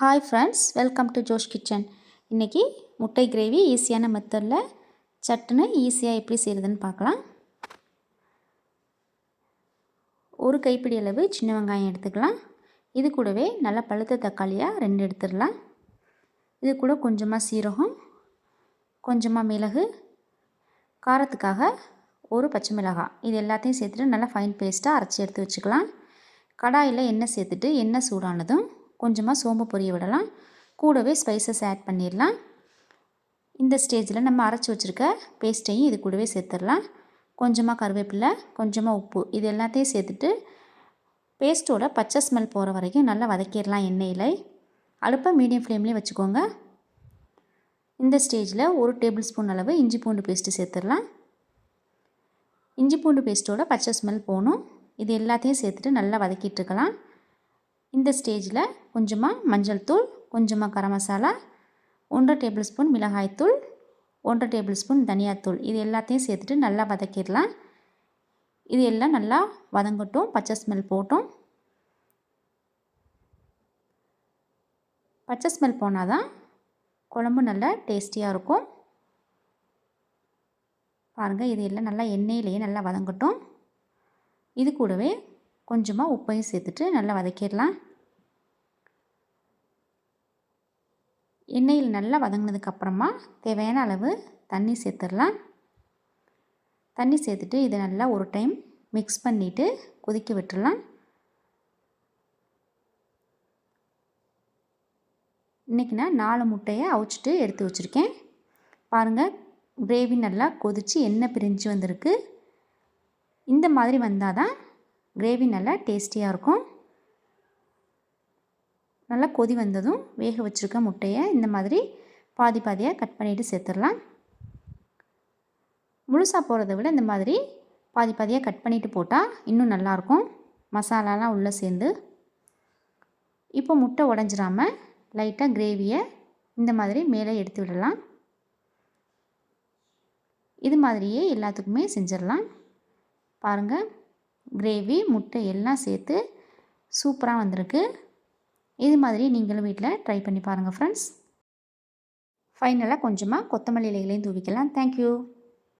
Hi friends welcome to Josh kitchen இன்றைக்கி முட்டை gravy ஈஸியான மெத்தடில் சட்டுன்னு ஈஸியாக எப்படி செய்கிறதுன்னு பார்க்கலாம். ஒரு கைப்பிடி அளவு சின்ன வெங்காயம் எடுத்துக்கலாம். இது கூடவே நல்லா பழுத்த தக்காளியாக ரெண்டு எடுத்துடலாம். இது கூட கொஞ்சமாக சீரகம் கொஞ்சமாக மிளகு காரத்துக்காக ஒரு பச்சை மிளகாய். இது எல்லாத்தையும் சேர்த்துட்டு நல்லா ஃபைன் பேஸ்ட்டாக அரைச்சி எடுத்து வச்சுக்கலாம். கடாயில் எண்ணெய் சேர்த்துட்டு எண்ணெய் சூடானதும் கொஞ்சமாக சோம்பு பொரிய விடலாம். கூடவே ஸ்பைசஸ் ஆட் பண்ணிடலாம். இந்த ஸ்டேஜில் நம்ம அரைச்சி வச்சுருக்க பேஸ்ட்டையும் இது கூடவே சேர்த்துடலாம். கொஞ்சமாக கருவேப்பிலை கொஞ்சமாக உப்பு இது எல்லாத்தையும் சேர்த்துட்டு பேஸ்ட்டோட பச்சை ஸ்மெல் போகிற வரைக்கும் நல்லா வதக்கிடலாம் எண்ணெயில். அடுப்பை மீடியம் ஃப்ளேம்லேயே வச்சுக்கோங்க. இந்த ஸ்டேஜில் ஒரு டேபிள் ஸ்பூன் அளவு இஞ்சி பூண்டு பேஸ்ட்டு சேர்த்துடலாம். இஞ்சி பூண்டு பேஸ்ட்டோட பச்சை ஸ்மெல் போகணும். இது எல்லாத்தையும் சேர்த்துட்டு நல்லா வதக்கிட்டுருக்கலாம் இந்த ஸ்டேஜில் கொஞ்சமாக மஞ்சள் தூள் கொஞ்சமாக கரம் மசாலா ஒன்றரை டேபிள் ஸ்பூன் மிளகாய்த்தூள் ஒன்றரை டேபிள் ஸ்பூன் தனியாத்தூள் இது எல்லாத்தையும் சேர்த்துட்டு நல்லா வதக்கிடலாம். இது எல்லாம் நல்லா வதங்கட்டும் பச்சை ஸ்மெல் போட்டும். பச்சை ஸ்மெல் போனால் தான் குழம்பு நல்லா டேஸ்டியாக இருக்கும். பாருங்கள் இது எல்லாம் நல்லா எண்ணெயிலேயே நல்லா வதங்கட்டும். இது கூடவே கொஞ்சமாக உப்பையும் சேர்த்துட்டு நல்லா வதக்கிடலாம். எண்ணெயில் நல்லா வதங்கினதுக்கப்புறமா தேவையான அளவு தண்ணி சேர்த்துடலாம். தண்ணி சேர்த்துட்டு இதை நல்லா ஒரு டைம் மிக்ஸ் பண்ணிவிட்டு கொதிக்க விட்டுடலாம். இன்றைக்கி நான் நாலு முட்டையை அவிச்சிட்டு எடுத்து வச்சுருக்கேன். பாருங்கள் கிரேவி நல்லா கொதித்து எண்ணெய் பிரிஞ்சு வந்திருக்கு. இந்த மாதிரி வந்தால் தான் கிரேவி நல்லா டேஸ்டியாக இருக்கும். நல்லா கொதி வந்ததும் வேக வச்சுருக்க முட்டையை இந்த மாதிரி பாதி பாதியாக கட் பண்ணிவிட்டு சேர்த்துடலாம். முழுசாக போகிறத விட இந்த மாதிரி பாதி பாதியாக கட் பண்ணிவிட்டு போட்டால் இன்னும் நல்லாயிருக்கும் மசாலாலாம் உள்ளே சேர்ந்து. இப்போ முட்டை உடஞ்சிராமல் லைட்டாக கிரேவியை இந்த மாதிரி மேலே எடுத்து விடலாம். இது மாதிரியே எல்லாத்துக்குமே செஞ்சிடலாம். பாருங்கள் கிரேவி முட்டை எல்லாம் சேர்த்து சூப்பராக வந்திருக்கு. இது மாதிரி நீங்களும் வீட்டில் ட்ரை பண்ணி பாருங்கள் ஃப்ரெண்ட்ஸ் ஃபைனலாக கொஞ்சமாக கொத்தமல்லி இலைகளையும் தூவிக்கலாம். தேங்க்யூ